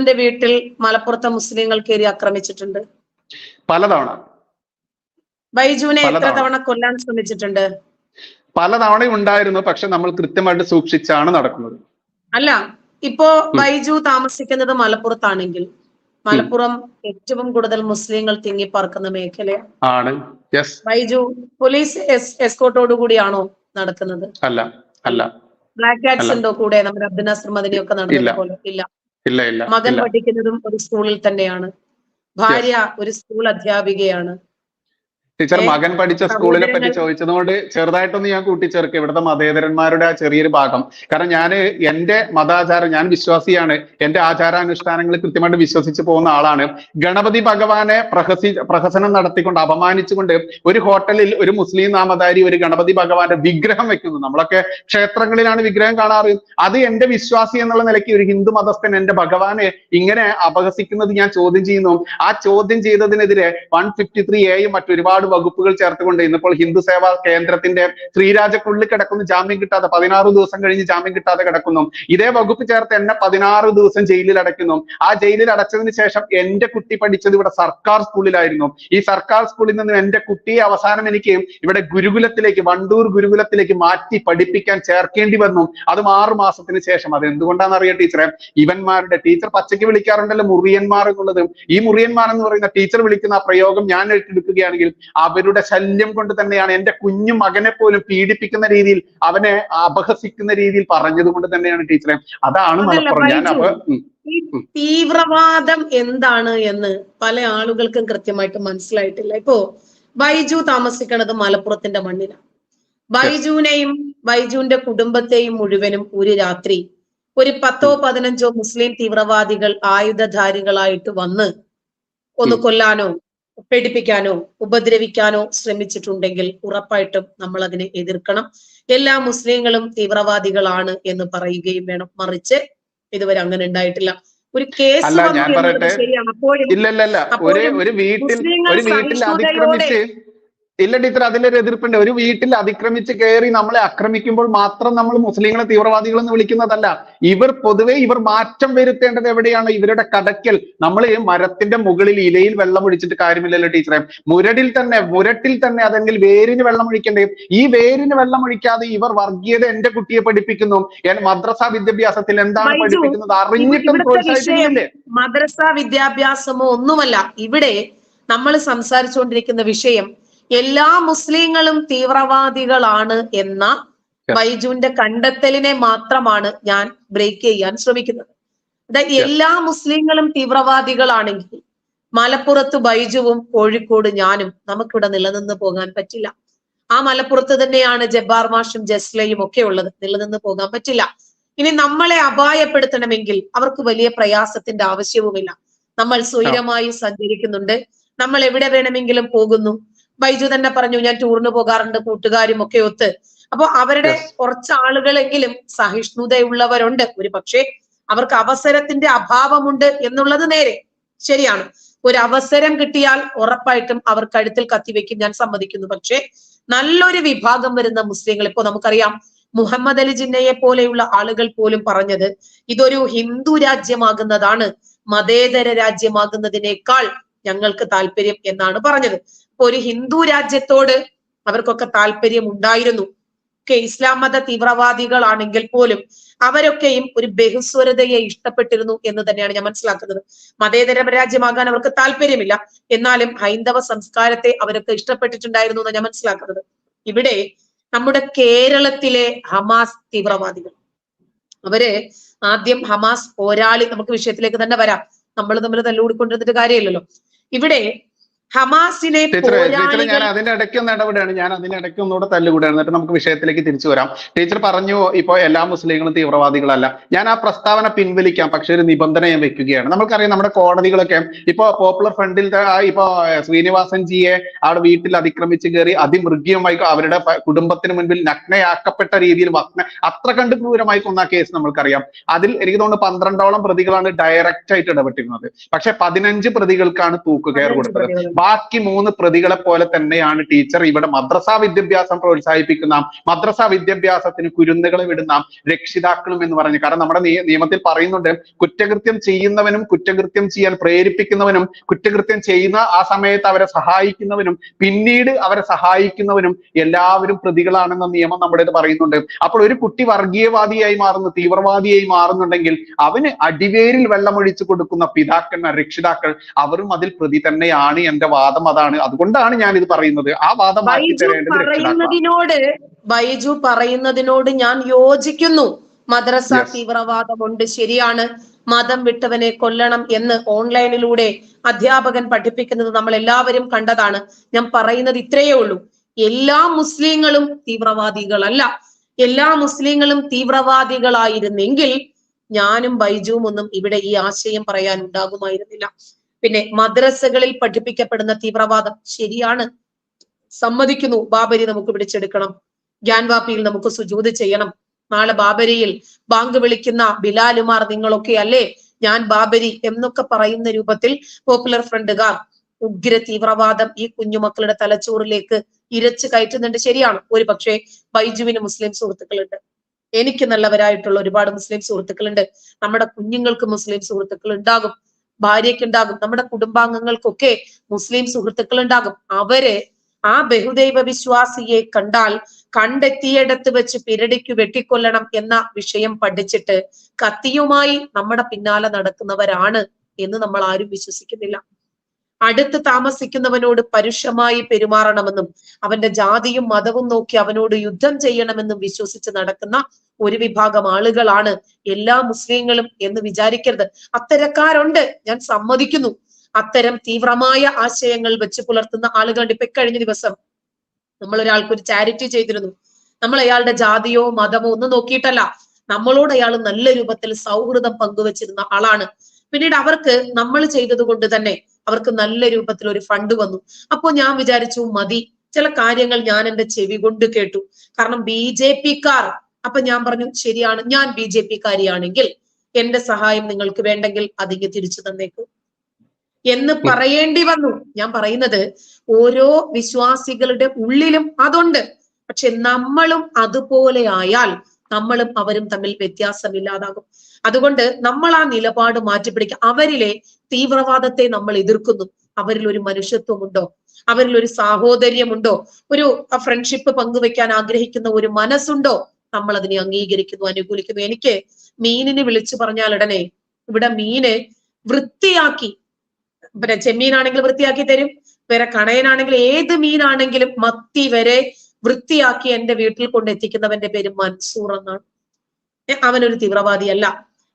ബൈജുവിന്റെ വീട്ടിൽ മലപ്പുറത്തെ മുസ്ലിങ്ങൾ കയറി ആക്രമിച്ചിട്ടുണ്ട്. പലതവണ. ബൈജുവിനെ എത്ര തവണ കൊല്ലാൻ ശ്രമിച്ചിട്ടുണ്ട്? പലതവണ ഉണ്ടായിരുന്നു പക്ഷെ നമ്മൾ കൃത്യമായിട്ട് സൂക്ഷിച്ചാണ് നടക്കുന്നത്. അല്ല ഇപ്പോ ബൈജു താമസിക്കുന്നത് മലപ്പുറത്താണെങ്കിൽ മലപ്പുറം ഏറ്റവും കൂടുതൽ മുസ്ലിങ്ങൾ തിങ്ങിപ്പാർക്കുന്ന മേഖലയാണ് ആണ്. ബൈജു പോലീസ് എസ്കോർട്ടോട് എസ്കോട്ടോടു കൂടിയാണോ നടക്കുന്നത്? അല്ല അല്ല. ബ്ലാക്ക്. ഉണ്ടോ കൂടെ? നമ്മുടെ അബ്ദുൽ നാസർ മദനിയൊക്കെ. നടന്നത് പോലെ. ഇല്ല. മകൻ പഠിക്കുന്നതും ഒരു സ്കൂളിൽ തന്നെയാണ്. ഭാര്യ ഒരു സ്കൂൾ അധ്യാപികയാണ്. ടീച്ചർ മകൻ പഠിച്ച സ്കൂളിനെ പറ്റി ചോദിച്ചത് ചോദിച്ചതുകൊണ്ട് ചെറുതായിട്ടൊന്ന് ഞാൻ കൂട്ടിച്ചേർക്കുക ഇവിടുത്തെ മതേതരന്മാരുടെ ആ ചെറിയൊരു ഭാഗം. കാരണം ഞാൻ എന്റെ മതാചാരം ഞാൻ വിശ്വാസിയാണ്. എന്റെ ആചാരാനുഷ്ഠാനങ്ങൾ കൃത്യമായിട്ട് വിശ്വസിച്ച് പോകുന്ന ആളാണ്. ഗണപതി ഭഗവാനെ പ്രഹസി പ്രഹസനം നടത്തിക്കൊണ്ട് അപമാനിച്ചുകൊണ്ട് ഒരു ഹോട്ടലിൽ ഒരു മുസ്ലിം നാമധാരി ഒരു ഗണപതി ഭഗവാന്റെ വിഗ്രഹം വെക്കുന്നു. നമ്മളൊക്കെ ക്ഷേത്രങ്ങളിലാണ് വിഗ്രഹം കാണാറ്. അത് എന്റെ വിശ്വാസി എന്നുള്ള നിലയ്ക്ക് ഒരു ഹിന്ദു മതസ്ഥൻ എന്റെ ഭഗവാനെ ഇങ്ങനെ അപഹസിക്കുന്നത് ഞാൻ ചോദ്യം ചെയ്യുന്നു. ആ ചോദ്യം ചെയ്തതിനെതിരെ വൺ ഫിഫ്റ്റി ത്രീ എയും മറ്റൊരുപാട് വകുപ്പുകൾ ചേർത്തുകൊണ്ട് ഇന്നിപ്പോൾ ഹിന്ദു സേവാ കേന്ദ്രത്തിന്റെ ശ്രീരാജക്കുള്ളിൽ കിടക്കുന്നു ജാമ്യം കിട്ടാതെ പതിനാറ് ദിവസം കഴിഞ്ഞ് ജാമ്യം കിട്ടാതെ കിടക്കുന്നു. ഇതേ വകുപ്പ് ചേർത്ത് എന്നെ പതിനാറ് ദിവസം ജയിലിൽ അടയ്ക്കുന്നു. ആ ജയിലിൽ അടച്ചതിന് ശേഷം എന്റെ കുട്ടി പഠിച്ചത് ഇവിടെ സർക്കാർ സ്കൂളിലായിരുന്നു. ഈ സർക്കാർ സ്കൂളിൽ നിന്ന് എന്റെ കുട്ടിയെ അവസാനം എനിക്ക് ഇവിടെ ഗുരുകുലത്തിലേക്ക് വണ്ടൂർ ഗുരുകുലത്തിലേക്ക് മാറ്റി പഠിപ്പിക്കാൻ ചേർക്കേണ്ടി വന്നു. അത് ആറു മാസത്തിന് ശേഷം. അത് എന്തുകൊണ്ടാണെന്ന് അറിയാം ടീച്ചറെ? ഇവന്മാരുടെ ടീച്ചർ പച്ചയ്ക്ക് വിളിക്കാറുണ്ടല്ലോ മുറിയന്മാർ എന്നുള്ളത്. ഈ മുറിയന്മാർ എന്ന് പറയുന്ന ടീച്ചർ വിളിക്കുന്ന ആ പ്രയോഗം ഞാൻ ഏറ്റെടുക്കുകയാണെങ്കിൽ അവരുടെ ശല്യം കൊണ്ട് തന്നെയാണ് എന്റെ കുഞ്ഞു മകനെ പോലും പീഡിപ്പിക്കുന്ന രീതിയിൽ അവനെ അപഹസിക്കുന്ന രീതിയിൽ പറഞ്ഞത് കൊണ്ട് തന്നെയാണ് ടീച്ചറെ അതാണ് മലപ്പുറം ഞാൻ. അപ്പൊ ഈ തീവ്രവാദം എന്താണ് എന്ന് പല ആളുകൾക്കും കൃത്യമായിട്ട് മനസ്സിലായിട്ടില്ല ഇപ്പോ ബൈജു താമസിക്കുന്നത് മലപ്പുറത്തിന്റെ മണ്ണിലാണ് ബൈജുവിനെയും ബൈജുവിന്റെ കുടുംബത്തെയും മുഴുവനും ഒരു രാത്രി ഒരു പത്തോ പതിനഞ്ചോ മുസ്ലിം തീവ്രവാദികൾ ആയുധധാരികളായിട്ട് വന്ന് ഒന്ന്. കൊല്ലാനോ പേടിപ്പിക്കാനോ ഉപദ്രവിക്കാനോ ശ്രമിച്ചിട്ടുണ്ടെങ്കിൽ ഉറപ്പായിട്ടും നമ്മൾ അതിനെ എതിർക്കണം. എല്ലാ മുസ്ലിങ്ങളും തീവ്രവാദികളാണ് എന്ന് പറയുകയും വേണം. മറിച്ച് ഇതുവരെ അങ്ങനെ ഉണ്ടായിട്ടില്ല. ഒരു കേസ് ശരിയാണ്. അപ്പോഴും മുസ്ലിങ്ങൾ ഒരു വീട്ടിൽ സഹിഷ്ണുതയോടെ അതിക്രമിച്ച് ഇല്ല ടീച്ചർ അതിലൊരു എതിർപ്പുണ്ട്. ഒരു വീട്ടിൽ അതിക്രമിച്ച് കയറി നമ്മളെ ആക്രമിക്കുമ്പോൾ മാത്രം നമ്മൾ മുസ്ലിങ്ങളെ തീവ്രവാദികൾ എന്ന് വിളിക്കുന്നതല്ല. ഇവർ പൊതുവെ ഇവർ മാറ്റം വരുത്തേണ്ടത് എവിടെയാണ്? ഇവരുടെ കടക്കൽ. നമ്മൾ മരത്തിന്റെ മുകളിൽ ഇലയിൽ വെള്ളം ഒഴിച്ചിട്ട് കാര്യമില്ലല്ലോ ടീച്ചറെ. മുരടിൽ തന്നെ മുരട്ടിൽ തന്നെ അതെങ്കിൽ വേരിന് വെള്ളം ഒഴിക്കണ്ടേ? ഈ വേരിന് വെള്ളം ഒഴിക്കാതെ ഇവർ വർഗീയത എന്റെ കുട്ടിയെ പഠിപ്പിക്കുന്നു. മദ്രസ വിദ്യാഭ്യാസത്തിൽ എന്താണ് പഠിപ്പിക്കുന്നത്? അറിഞ്ഞിട്ടും പ്രോത്സാഹിപ്പിക്കുന്നില്ലേ? മദ്രസ വിദ്യാഭ്യാസമോ ഒന്നുമല്ല. ഇവിടെ നമ്മൾ സംസാരിച്ചുകൊണ്ടിരിക്കുന്ന വിഷയം എല്ലാ മുസ്ലിങ്ങളും തീവ്രവാദികളാണ് എന്ന. ബൈജുവിന്റെ കണ്ടെത്തലിനെ മാത്രമാണ് ഞാൻ ബ്രേക്ക് ചെയ്യാൻ ശ്രമിക്കുന്നത്. അതായത് എല്ലാ മുസ്ലിങ്ങളും തീവ്രവാദികളാണെങ്കിൽ മലപ്പുറത്ത് ബൈജുവും കോഴിക്കോട് ഞാനും നമുക്കിവിടെ നിലനിന്ന് പോകാൻ പറ്റില്ല. ആ മലപ്പുറത്ത് തന്നെയാണ് ജബ്ബാർ മാഷും ജസ്ലയും ഒക്കെ ഉള്ളത്. നിലനിന്ന് പോകാൻ പറ്റില്ല. ഇനി നമ്മളെ അപായപ്പെടുത്തണമെങ്കിൽ അവർക്ക് വലിയ പ്രയാസത്തിന്റെ ആവശ്യവുമില്ല. നമ്മൾ സ്വൈരമായി സഞ്ചരിക്കുന്നുണ്ട്. നമ്മൾ എവിടെ വേണമെങ്കിലും പോകുന്നു. ബൈജു തന്നെ പറഞ്ഞു ഞാൻ ടൂറിന് പോകാറുണ്ട് കൂട്ടുകാരും ഒക്കെ ഒത്ത്. അപ്പൊ അവരുടെ. കുറച്ച് ആളുകളെങ്കിലും സഹിഷ്ണുതയുള്ളവരുണ്ട്. ഒരു പക്ഷേ അവർക്ക് അവസരത്തിന്റെ അഭാവമുണ്ട് എന്നുള്ളത് നേരെ ശരിയാണ്. ഒരു അവസരം കിട്ടിയാൽ ഉറപ്പായിട്ടും അവർ കഴുത്തിൽ കത്തിവെക്കും ഞാൻ സമ്മതിക്കുന്നു. പക്ഷേ നല്ലൊരു വിഭാഗം വരുന്ന മുസ്ലിങ്ങൾ ഇപ്പൊ നമുക്കറിയാം മുഹമ്മദ് അലി ജിന്നയെ പോലെയുള്ള ആളുകൾ പോലും പറഞ്ഞത് ഇതൊരു ഹിന്ദു രാജ്യമാകുന്നതാണ് മതേതര രാജ്യമാകുന്നതിനേക്കാൾ ഞങ്ങൾക്ക് താല്പര്യം എന്നാണ് പറഞ്ഞത്. അപ്പൊ ഒരു ഹിന്ദു രാജ്യത്തോട് അവർക്കൊക്കെ താല്പര്യം ഉണ്ടായിരുന്നു. ഒക്കെ ഇസ്ലാം മത തീവ്രവാദികളാണെങ്കിൽ പോലും അവരൊക്കെയും ഒരു ബഹുസ്വരതയെ ഇഷ്ടപ്പെട്ടിരുന്നു എന്ന് തന്നെയാണ് ഞാൻ മനസ്സിലാക്കുന്നത്. മതേതര രാജ്യമാകാൻ അവർക്ക് താല്പര്യമില്ല. എന്നാലും ഹൈന്ദവ സംസ്കാരത്തെ അവരൊക്കെ ഇഷ്ടപ്പെട്ടിട്ടുണ്ടായിരുന്നു എന്ന് ഞാൻ മനസ്സിലാക്കുന്നത്. ഇവിടെ നമ്മുടെ കേരളത്തിലെ ഹമാസ് തീവ്രവാദികൾ. അവർ ആദ്യം ഹമാസ് പോരാളി നമുക്ക് വിഷയത്തിലേക്ക് തന്നെ വരാം. നമ്മൾ തമ്മിൽ തല്ലുകൂടിക്കൊണ്ടിരുന്നിട്ട് കാര്യമില്ലല്ലോ. ഇവിടെ ഹമാസിനെ ടീച്ചറെ ഞാൻ അതിന്റെ ഇടയ്ക്ക് ഒന്ന് ഇടപെടുകയാണ്. ഞാൻ അതിന്റെ ഇടയ്ക്ക് ഒന്നുകൂടെ തല്ലുകൂടാണ് എന്നിട്ട് നമുക്ക് വിഷയത്തിലേക്ക് തിരിച്ചു വരാം. ടീച്ചർ പറഞ്ഞു ഇപ്പോ എല്ലാ മുസ്ലിങ്ങളും തീവ്രവാദികളല്ല. ഞാൻ ആ പ്രസ്താവന പിൻവലിക്കാം പക്ഷെ ഒരു നിബന്ധന ഞാൻ വെക്കുകയാണ്. നമുക്കറിയാം നമ്മുടെ കോടതികളൊക്കെ ഇപ്പോ പോപ്പുലർ ഫ്രണ്ടിൽ ഇപ്പൊ ശ്രീനിവാസൻ ജിയെ അവിടെ വീട്ടിൽ അതിക്രമിച്ച് കയറി അതിമൃഗീയമായി അവരുടെ കുടുംബത്തിന് മുൻപിൽ നഗ്നയാക്കപ്പെട്ട രീതിയിൽ അത്ര കണ്ട് ക്രൂരമായി കൊന്ന കേസ് നമ്മൾക്കറിയാം അതിൽ എനിക്ക് തോന്നുന്നു പന്ത്രണ്ടോളം പ്രതികളാണ് ഡയറക്റ്റ് ആയിട്ട് ഇടപെട്ടിരുന്നത്. പക്ഷെ പതിനഞ്ച് പ്രതികൾക്കാണ് തൂക്കുകയർ കൊടുത്തത്. ബാക്കി മൂന്ന് പ്രതികളെ പോലെ തന്നെയാണ് ടീച്ചർ ഇവിടെ മദ്രസ വിദ്യാഭ്യാസം പ്രോത്സാഹിപ്പിക്കുന്ന മദ്രസ വിദ്യാഭ്യാസത്തിന് കുരുന്നുകളെ വിടുന്ന രക്ഷിതാക്കളും എന്ന് പറഞ്ഞു. കാരണം നമ്മുടെ നിയ- നിയമത്തിൽ പറയുന്നുണ്ട് കുറ്റകൃത്യം ചെയ്യുന്നവനും കുറ്റകൃത്യം ചെയ്യാൻ പ്രേരിപ്പിക്കുന്നവനും കുറ്റകൃത്യം ചെയ്യുന്ന ആ സമയത്ത് അവരെ സഹായിക്കുന്നവനും പിന്നീട് അവരെ സഹായിക്കുന്നവനും എല്ലാവരും പ്രതികളാണെന്ന നിയമം നമ്മുടെ പറയുന്നുണ്ട്. അപ്പോൾ ഒരു കുട്ടി വർഗീയവാദിയായി മാറുന്നു തീവ്രവാദിയായി മാറുന്നുണ്ടെങ്കിൽ അവന് അടിവേരിൽ വെള്ളമൊഴിച്ചു കൊടുക്കുന്ന പിതാക്കന്മാർ രക്ഷിതാക്കൾ അവരും അതിൽ പ്രതി തന്നെയാണ് എന്റെ വാദം അതാണ്. അതുകൊണ്ടാണ് ഞാൻ ഇത് പറയുന്നത്. ആ വാദം പറയുന്നതിനോട് ബൈജു പറയുന്നതിനോട് ഞാൻ യോജിക്കുന്നു. മദ്രസ. തീവ്രവാദമുണ്ട് ശരിയാണ്. മതം വിട്ടവനെ കൊല്ലണം എന്ന് ഓൺലൈനിലൂടെ അധ്യാപകൻ പഠിപ്പിക്കുന്നത് നമ്മൾ എല്ലാവരും കണ്ടതാണ്. ഞാൻ പറയുന്നത് ഇത്രയേ ഉള്ളൂ. എല്ലാ മുസ്ലിങ്ങളും തീവ്രവാദികളല്ല. എല്ലാ മുസ്ലിങ്ങളും തീവ്രവാദികളായിരുന്നെങ്കിൽ ഞാനും ബൈജുവും ഒന്നും ഇവിടെ ഈ ആശയം പറയാൻ ഉണ്ടാകുമായിരുന്നില്ല. പിന്നെ മദ്രസകളിൽ പഠിപ്പിക്കപ്പെടുന്ന തീവ്രവാദം ശരിയാണ്. സമ്മതിക്കുന്നു. ബാബരി നമുക്ക് പിടിച്ചെടുക്കണം. ഗ്യാൻവാപ്പിയിൽ നമുക്ക് സുജൂത് ചെയ്യണം. നാളെ ബാബരിയിൽ ബാങ്ക് വിളിക്കുന്ന ബിലാലുമാർ നിങ്ങളൊക്കെ അല്ലേ? ഞാൻ ബാബരി എന്നൊക്കെ പറയുന്ന രൂപത്തിൽ പോപ്പുലർ ഫ്രണ്ടുകാർ ഉഗ്ര തീവ്രവാദം ഈ കുഞ്ഞുമക്കളുടെ തലച്ചോറിലേക്ക് ഇരച്ചു കയറ്റുന്നുണ്ട്. ശരിയാണ്. ഒരു പക്ഷേ ബൈജുവിന് മുസ്ലിം സുഹൃത്തുക്കളുണ്ട്. എനിക്ക് നല്ലവരായിട്ടുള്ള ഒരുപാട് മുസ്ലിം സുഹൃത്തുക്കളുണ്ട്. നമ്മുടെ കുഞ്ഞുങ്ങൾക്ക് മുസ്ലിം സുഹൃത്തുക്കൾ ഉണ്ടാകും. ഭാര്യയ്ക്ക് ഉണ്ടാകും. നമ്മുടെ കുടുംബാംഗങ്ങൾക്കൊക്കെ മുസ്ലിം സുഹൃത്തുക്കൾ ഉണ്ടാകും അവർ ആ ബഹുദൈവ വിശ്വാസിയെ കണ്ടാൽ കണ്ടെത്തിയിടത്ത് വെച്ച് പിരടിക്ക് വെട്ടിക്കൊല്ലണം എന്ന വിഷയം പഠിച്ചിട്ട് കത്തിയുമായി നമ്മുടെ പിന്നാലെ നടക്കുന്നവരാണ് എന്ന് നമ്മൾ ആരും വിശ്വസിക്കുന്നില്ല. അടുത്ത് താമസിക്കുന്നവനോട് പരുഷമായി പെരുമാറണമെന്നും അവന്റെ ജാതിയും മതവും നോക്കി അവനോട് യുദ്ധം ചെയ്യണമെന്നും വിശ്വസിച്ച് നടക്കുന്ന ഒരു വിഭാഗം ആളുകളാണ് എല്ലാ മുസ്ലിങ്ങളും എന്ന് വിചാരിക്കരുത്. അത്തരക്കാരുണ്ട് ഞാൻ സമ്മതിക്കുന്നു. അത്തരം തീവ്രമായ ആശയങ്ങൾ വെച്ച് പുലർത്തുന്ന ആളുകളുണ്ട്. ഇപ്പൊ കഴിഞ്ഞ ദിവസം നമ്മൾ ഒരാൾക്ക് ഒരു ചാരിറ്റി ചെയ്തിരുന്നു. നമ്മൾ അയാളുടെ ജാതിയോ മതമോ ഒന്നും നോക്കിയിട്ടല്ല. നമ്മളോട് അയാൾ നല്ല രൂപത്തിൽ സൗഹൃദം പങ്കുവച്ചിരുന്ന ആളാണ്. പിന്നീട് അവർക്ക് നമ്മൾ ചെയ്തത് കൊണ്ട് തന്നെ അവർക്ക് നല്ല രൂപത്തിൽ ഒരു ഫണ്ട് വന്നു. അപ്പോ ഞാൻ വിചാരിച്ചു മതി. ചില കാര്യങ്ങൾ ഞാൻ എന്റെ ചെവി കൊണ്ട് കേട്ടു. കാരണം ബി ജെ പിക്കാർ അപ്പൊ ഞാൻ പറഞ്ഞു ശരിയാണ് ഞാൻ ബി ജെ പിക്കാരിയാണെങ്കിൽ എന്റെ സഹായം നിങ്ങൾക്ക് വേണ്ടെങ്കിൽ അതിങ്ങ് തിരിച്ചു തന്നേക്കൂ. എന്ന് പറയേണ്ടി വന്നു. ഞാൻ പറയുന്നത് ഓരോ വിശ്വാസികളുടെ ഉള്ളിലും അതുണ്ട്. പക്ഷെ നമ്മളും അതുപോലെ ആയാൽ നമ്മളും അവരും തമ്മിൽ വ്യത്യാസമില്ലാതാകും. അതുകൊണ്ട് നമ്മൾ ആ നിലപാട് മാറ്റിപ്പിടിക്കുക അവരിലെ തീവ്രവാദത്തെ നമ്മൾ എതിർക്കുന്നു. അവരിൽ ഒരു മനുഷ്യത്വമുണ്ടോ? അവരിൽ ഒരു സാഹോദര്യമുണ്ടോ? ഒരു ഫ്രണ്ട്ഷിപ്പ് പങ്കുവെക്കാൻ ആഗ്രഹിക്കുന്ന ഒരു മനസ്സുണ്ടോ? നമ്മൾ അതിനെ അംഗീകരിക്കുന്നു അനുകൂലിക്കുന്നു. എനിക്ക് മീനിനെ വിളിച്ചു പറഞ്ഞാൽ ഉടനെ ഇവിടെ മീനെ വൃത്തിയാക്കി പിന്നെ ചെമ്മീനാണെങ്കിൽ വൃത്തിയാക്കി തരും. വേറെ കണയനാണെങ്കിൽ ഏത് മീനാണെങ്കിലും മത്തി വരെ വൃത്തിയാക്കി എന്റെ വീട്ടിൽ കൊണ്ട് എത്തിക്കുന്നവന്റെ പേര് മൻസൂർ എന്നാണ്. അവനൊരു തീവ്രവാദിയല്ല.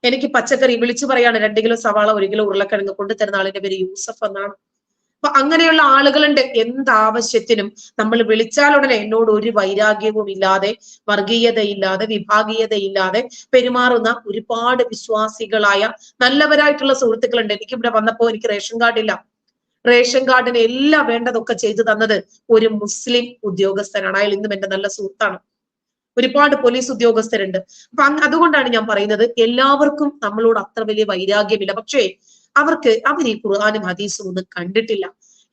എനിക്ക് പച്ചക്കറി വിളിച്ചു പറയാണ് രണ്ട് കിലോ സവാള ഒരു കിലോ ഉരുളക്കിഴങ്ങ് കൊണ്ടു തരുന്ന ആളിന്റെ പേര് യൂസഫ് എന്നാണ്. അപ്പൊ അങ്ങനെയുള്ള ആളുകളുണ്ട്. എന്താവശ്യത്തിനും നമ്മൾ വിളിച്ചാൽ ഉടനെ എന്നോട് ഒരു വൈരാഗ്യവും ഇല്ലാതെ വർഗീയതയില്ലാതെ വിഭാഗീയതയില്ലാതെ പെരുമാറുന്ന ഒരുപാട് വിശ്വാസികളായ നല്ലവരായിട്ടുള്ള സുഹൃത്തുക്കളുണ്ട്. എനിക്ക് ഇവിടെ വന്നപ്പോ എനിക്ക് റേഷൻ കാർഡ് ഇല്ല. റേഷൻ കാർഡിന് എല്ലാം വേണ്ടതൊക്കെ ചെയ്തു തന്നത് ഒരു മുസ്ലിം ഉദ്യോഗസ്ഥനാണ്. അയാൾ ഇന്നും എന്റെ നല്ല സുഹൃത്താണ്. ഒരുപാട് പോലീസ് ഉദ്യോഗസ്ഥരുണ്ട്. അപ്പൊ അതുകൊണ്ടാണ് ഞാൻ പറയുന്നത് എല്ലാവർക്കും നമ്മളോട് അത്ര വലിയ വൈരാഗ്യമില്ല. പക്ഷേ അവർക്ക് അവർ ഈ ഖുർആാനും ഹദീസും ഒന്നും കണ്ടിട്ടില്ല.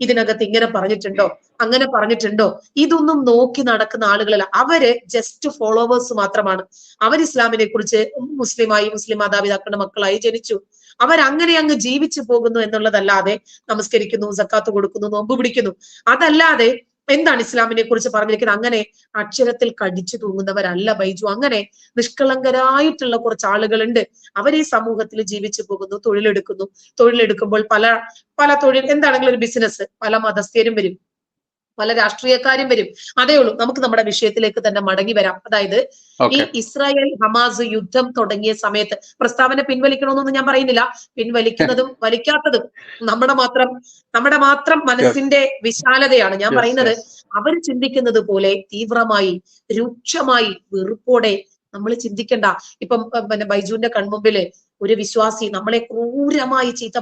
ഇതിനകത്ത് ഇങ്ങനെ പറഞ്ഞിട്ടുണ്ടോ? അങ്ങനെ പറഞ്ഞിട്ടുണ്ടോ? ഇതൊന്നും നോക്കി നടക്കുന്ന ആളുകളല്ല. അവർ ജസ്റ്റ് ഫോളോവേഴ്സ് മാത്രമാണ്. അവർ ഇസ്ലാമിനെ കുറിച്ച് മുസ്ലിമായി മുസ്ലിം മാതാപിതാക്കളുടെ മക്കളായി ജനിച്ചു. അവരങ്ങനെ അങ്ങ് ജീവിച്ചു പോകുന്നു എന്നുള്ളതല്ലാതെ നമസ്കരിക്കുന്നു സക്കാത്ത് കൊടുക്കുന്നു നോമ്പ് പിടിക്കുന്നു. അതല്ലാതെ എന്താണ് ഇസ്ലാമിനെ കുറിച്ച് പറഞ്ഞിരിക്കുന്നത്? അങ്ങനെ അക്ഷരത്തിൽ കടിച്ചു തൂങ്ങുന്നവരല്ല ബൈജു. അങ്ങനെ നിഷ്കളങ്കരായിട്ടുള്ള കുറച്ച് ആളുകളുണ്ട്. അവർ ഈ സമൂഹത്തിൽ ജീവിച്ചു പോകുന്നു തൊഴിലെടുക്കുന്നു. തൊഴിലെടുക്കുമ്പോൾ പല പല തൊഴിൽ എന്താണെങ്കിലും ഒരു ബിസിനസ് പല മതസ്ഥരും വരും. പല രാഷ്ട്രീയക്കാരും വരും. അതേ ഉള്ളൂ. നമുക്ക് നമ്മുടെ വിഷയത്തിലേക്ക് തന്നെ മടങ്ങി വരാം. അതായത് ഈ ഇസ്രായേൽ ഹമാസ് യുദ്ധം തുടങ്ങിയ സമയത്ത് പ്രസ്താവന പിൻവലിക്കണമെന്നൊന്നും ഞാൻ പറയുന്നില്ല. പിൻവലിക്കുന്നതും വലിക്കാത്തതും നമ്മുടെ മാത്രം നമ്മുടെ മാത്രം മനസ്സിന്റെ വിശാലതയാണ്. ഞാൻ പറയുന്നത് അവർ ചിന്തിക്കുന്നത് പോലെ തീവ്രമായി രൂക്ഷമായി വെറുപ്പോടെ നമ്മൾ ചിന്തിക്കണ്ട. ഇപ്പം പിന്നെ ബൈജുവിന്റെ കൺമുമ്പിൽ ഒരു വിശ്വാസി നമ്മളെ ക്രൂരമായി ചീത്ത